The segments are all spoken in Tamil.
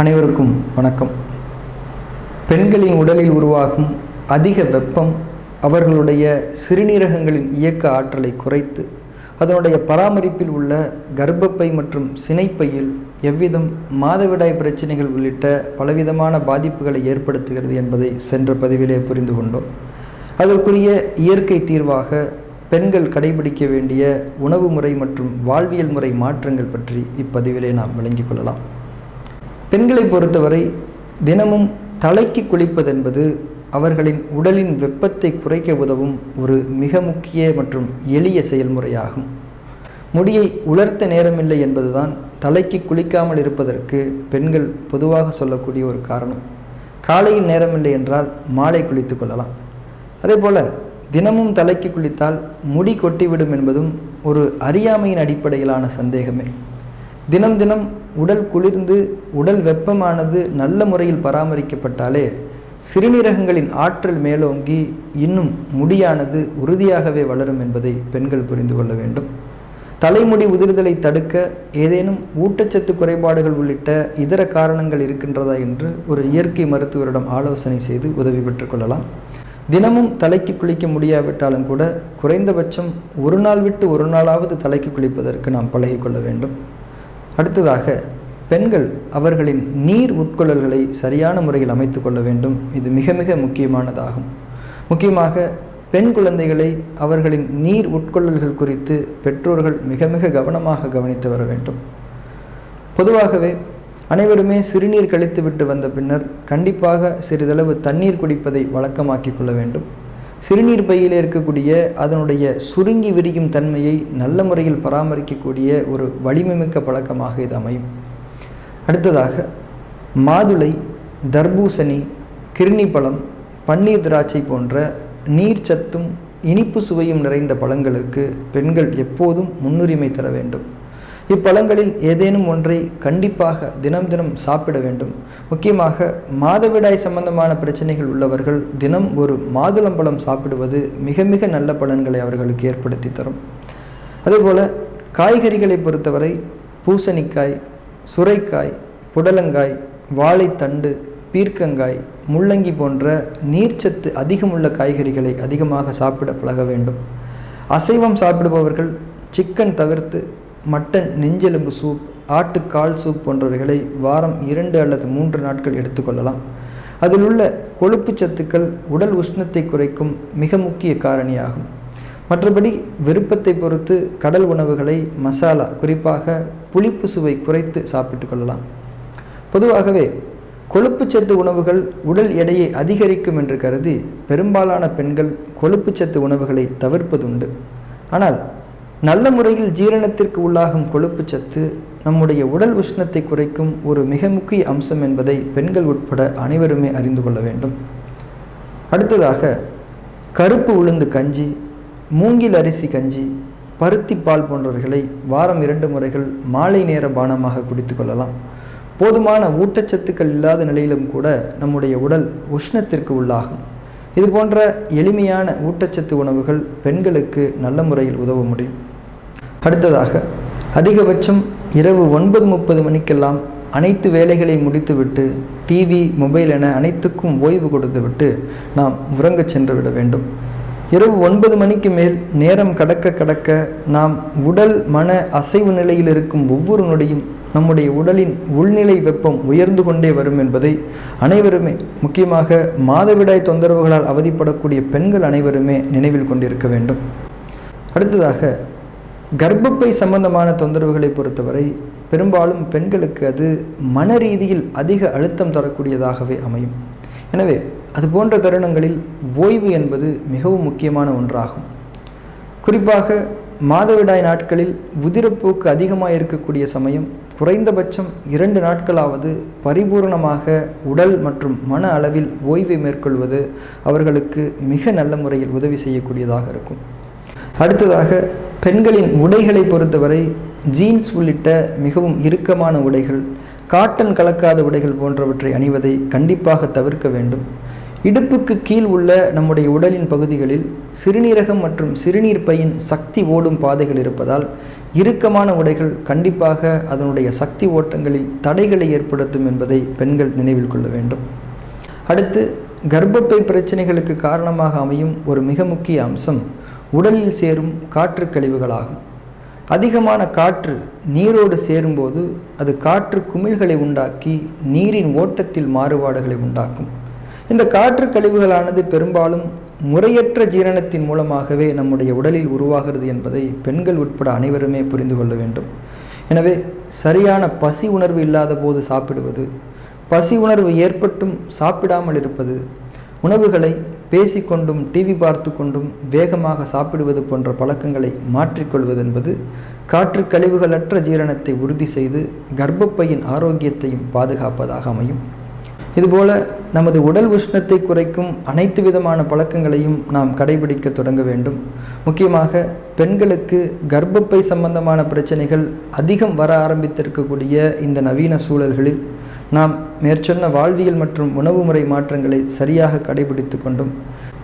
அனைவருக்கும் வணக்கம். பெண்களின் உடலில் உருவாகும் அதிக வெப்பம் அவர்களுடைய சிறுநீரகங்களின் இயக்க ஆற்றலை குறைத்து அதனுடைய பராமரிப்பில் உள்ள கர்ப்பப்பை மற்றும் சினைப்பையில் எவ்விதம் மாதவிடாய் பிரச்சனைகள் உள்ளிட்ட பலவிதமான பாதிப்புகளை ஏற்படுத்துகிறது என்பதை சென்ற பதிவிலே புரிந்து கொண்டோம். அதற்குரிய இயற்கை தீர்வாக பெண்கள் கடைபிடிக்க வேண்டிய உணவு முறை மற்றும் வாழ்வியல் முறை மாற்றங்கள் பற்றி இப்பதிவிலே நாம் விளங்கிக் கொள்ளலாம். பெண்களை பொறுத்தவரை தினமும் தலைக்கு குளிப்பதென்பது அவர்களின் உடலின் வெப்பத்தை குறைக்க உதவும் ஒரு மிக முக்கிய மற்றும் எளிய செயல்முறையாகும். முடியை உலர்த்த நேரமில்லை என்பதுதான் தலைக்கு குளிக்காமல் இருப்பதற்கு பெண்கள் பொதுவாக சொல்லக்கூடிய ஒரு காரணம். காலையில் நேரமில்லை என்றால் மாலை குளித்து கொள்ளலாம். அதே போல் தினமும் தலைக்கு குளித்தால் முடி கொட்டிவிடும் என்பதும் ஒரு அறியாமையின் அடிப்படையிலான சந்தேகமே. தினம் தினம் உடல் குளிர்ந்து உடல் வெப்பமானது நல்ல முறையில் பராமரிக்கப்பட்டாலே சிறுநீரகங்களின் ஆற்றல் மேலோங்கி இன்னும் முடியானது உறுதியாகவே வளரும் என்பதை பெண்கள் புரிந்து கொள்ள வேண்டும். தலைமுடி உதிர்தலை தடுக்க ஏதேனும் ஊட்டச்சத்து குறைபாடுகள் உள்ளிட்ட இதர காரணங்கள் இருக்கின்றதா என்று ஒரு இயற்கை மருத்துவரிடம் ஆலோசனை செய்து உதவி பெற்றுக்கொள்ளலாம் தினமும் தலைக்கு குளிக்க முடியாவிட்டாலும் கூட குறைந்தபட்சம் ஒரு நாள் விட்டு ஒரு நாளாவது தலைக்கு குளிப்பதற்கு நாம் பழகிக்கொள்ள வேண்டும். அடுத்ததாக பெண்கள் அவர்களின் நீர் உட்கொள்ளல்களை சரியான முறையில் அமைத்து கொள்ள வேண்டும். இது மிக மிக முக்கியமானதாகும். முக்கியமாக பெண் குழந்தைகளை அவர்களின் நீர் உட்கொள்ளல்கள் குறித்து பெற்றோர்கள் மிக மிக கவனமாக கவனித்து வர வேண்டும். பொதுவாகவே அனைவருமே சிறுநீர் கழித்துவிட்டு வந்த பின்னர் கண்டிப்பாக சிறிதளவு தண்ணீர் குடிப்பதை வழக்கமாக்கி கொள்ள வேண்டும். சிறுநீர் பையில் இருக்கக்கூடிய அதனுடைய சுருங்கி விரியும் தன்மையை நல்ல முறையில் பராமரிக்கக்கூடிய ஒரு வலிமைமிக்க பழக்கமாக இது அமையும். அடுத்ததாக மாதுளை தர்பூசணி கிருணி பழம் பன்னீர் திராட்சை போன்ற நீர்ச்சத்தும் இனிப்பு சுவையும் நிறைந்த பழங்களுக்கு பெண்கள் எப்போதும் முன்னுரிமை தர வேண்டும். இப்பழங்களில் ஏதேனும் ஒன்றை கண்டிப்பாக தினம் தினம் சாப்பிட வேண்டும். முக்கியமாக மாதவிடாய் சம்பந்தமான பிரச்சனைகள் உள்ளவர்கள் தினம் ஒரு மாதுளம்பழம் சாப்பிடுவது மிக மிக நல்ல பலன்களை அவர்களுக்கு ஏற்படுத்தி தரும். அதேபோல் காய்கறிகளை பொறுத்தவரை பூசணிக்காய் சுரைக்காய் புடலங்காய் வாழைத்தண்டு பீர்க்கங்காய் முள்ளங்கி போன்ற நீர்ச்சத்து அதிகமுள்ள காய்கறிகளை அதிகமாக சாப்பிட பழக வேண்டும். அசைவம் சாப்பிடுபவர்கள் சிக்கன் தவிர்த்து மட்டன் நெஞ்செலும்பு சூப் ஆட்டுக்கால் சூப் போன்றவைகளை வாரம் இரண்டு அல்லது மூன்று நாட்கள் எடுத்துக்கொள்ளலாம் அதில் உள்ள கொழுப்பு சத்துக்கள் உடல் உஷ்ணத்தை குறைக்கும் மிக முக்கிய காரணியாகும். மற்றபடி விருப்பத்தை பொறுத்து கடல் உணவுகளை மசாலா குறிப்பாக புளிப்பு சுவை குறைத்து சாப்பிட்டு கொள்ளலாம். பொதுவாகவே கொழுப்புச்சத்து உணவுகள் உடல் எடையை அதிகரிக்கும் என்று கருதி பெரும்பாலான பெண்கள் கொழுப்புச்சத்து உணவுகளை தவிர்ப்பதுண்டு. ஆனால் நல்ல முறையில் ஜீரணத்திற்கு உள்ளாகும் கொழுப்புச்சத்து நம்முடைய உடல் உஷ்ணத்தை குறைக்கும் ஒரு மிக முக்கிய அம்சம் என்பதை பெண்கள் உட்பட அனைவருமே அறிந்து கொள்ள வேண்டும். அடுத்ததாக கருப்பு உளுந்து கஞ்சி மூங்கில் அரிசி கஞ்சி பருத்தி பால் போன்றவைகளை வாரம் இரண்டு முறைகள் மாலை நேர பானமாக குடித்து கொள்ளலாம். போதுமான ஊட்டச்சத்துக்கள் இல்லாத நிலையிலும் கூட நம்முடைய உடல் உஷ்ணத்திற்கு உள்ளாகும். இது போன்ற எளிமையான ஊட்டச்சத்து உணவுகள் பெண்களுக்கு நல்ல முறையில் உதவ முடியும். அடுத்ததாக அதிகபட்சம் இரவு ஒன்பது முப்பது மணிக்கெல்லாம் அனைத்து வேலைகளை முடித்துவிட்டு டிவி மொபைல் என அனைத்துக்கும் ஓய்வு கொடுத்துவிட்டு நாம் உறங்கச் சென்று விட வேண்டும். இரவு ஒன்பது மணிக்கு மேல் நேரம் கடக்க கடக்க நாம் உடல் மன அசைவு நிலையில் இருக்கும் ஒவ்வொரு நொடியும் நம்முடைய உடலின் உள்நிலை வெப்பம் உயர்ந்து கொண்டே வரும் என்பதை அனைவருமே முக்கியமாக மாதவிடாய் தொந்தரவுகளால் அவதிப்படக்கூடிய பெண்கள் அனைவருமே நினைவில் கொண்டிருக்க வேண்டும். அடுத்ததாக கர்ப்பப்பை சம்பந்தமான தொந்தரவுகளை பொறுத்தவரை பெரும்பாலும் பெண்களுக்கு அது மன ரீதியில் அதிக அழுத்தம் தரக்கூடியதாகவே அமையும். எனவே அது போன்ற தருணங்களில் ஓய்வு என்பது மிகவும் முக்கியமான ஒன்றாகும். குறிப்பாக மாதவிடாய் நாட்களில் உதிரப்போக்கு அதிகமாக இருக்கக்கூடிய சமயம் குறைந்தபட்சம் இரண்டு நாட்களாவது பரிபூர்ணமாக உடல் மற்றும் மன அளவில் ஓய்வை மேற்கொள்வது அவர்களுக்கு மிக நல்ல முறையில் உதவி செய்யக்கூடியதாக இருக்கும். அடுத்ததாக பெண்களின் உடைகளை பொறுத்தவரை ஜீன்ஸ் உள்ளிட்ட மிகவும் இறுக்கமான உடைகள் காட்டன் கலக்காத உடைகள் போன்றவற்றை அணிவதை கண்டிப்பாக தவிர்க்க வேண்டும். இடுப்புக்கு கீழ் உள்ள நம்முடைய உடலின் பகுதிகளில் சிறுநீரகம் மற்றும் சிறுநீர் பையின் சக்தி ஓடும் பாதைகள் இருப்பதால் இறுக்கமான உடைகள் கண்டிப்பாக அதனுடைய சக்தி ஓட்டங்களில் தடைகளை ஏற்படுத்தும் என்பதை பெண்கள் நினைவில் கொள்ள வேண்டும். அடுத்து கர்ப்பப்பை பிரச்சனைகளுக்கு காரணமாக அமையும் ஒரு மிக முக்கிய அம்சம் உடலில் சேரும் காற்று கழிவுகளாகும். அதிகமான காற்று நீரோடு சேரும்போது அது காற்று குமிழ்களை உண்டாக்கி நீரின் ஓட்டத்தில் மாறுபாடுகளை உண்டாக்கும். இந்த காற்று கழிவுகளானது பெரும்பாலும் முறையற்ற ஜீரணத்தின் மூலமாகவே நம்முடைய உடலில் உருவாகிறது என்பதை பெண்கள் உட்பட அனைவருமே புரிந்து கொள்ள வேண்டும். எனவே சரியான பசி உணர்வு இல்லாத போது சாப்பிடுவது பசி உணர்வு ஏற்பட்டும் சாப்பிடாமல் இருப்பது உணவுகளை பேசிக்கொண்டும் டிவி பார்த்து கொண்டும் வேகமாக சாப்பிடுவது போன்ற பழக்கங்களை மாற்றிக்கொள்வது என்பது காற்று கழிவுகளற்ற ஜீரணத்தை உறுதி செய்து கர்ப்பப்பையின் ஆரோக்கியத்தையும் பாதுகாப்பதாக அமையும். இதுபோல நமது உடல் உஷ்ணத்தை குறைக்கும் அனைத்து விதமான பழக்கங்களையும் நாம் கடைபிடிக்க தொடங்க வேண்டும். முக்கியமாக பெண்களுக்கு கர்ப்பப்பை சம்பந்தமான பிரச்சனைகள் அதிகம் வர ஆரம்பித்திருக்கக்கூடிய இந்த நவீன சூழல்களில் நாம் மேற்சொன்ன வாழ்வியல் மற்றும் உணவு முறை மாற்றங்களை சரியாக கடைபிடித்து கொண்டும்.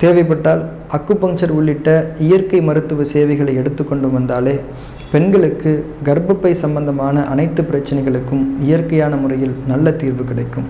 தேவைப்பட்டால் அக்குபங்சர் உள்ளிட்ட இயற்கை மருத்துவ சேவைகளை எடுத்துக்கொண்டு வந்தாலே பெண்களுக்கு கர்ப்பப்பை சம்பந்தமான அனைத்து பிரச்சனைகளுக்கும் இயற்கையான முறையில் நல்ல தீர்வு கிடைக்கும்.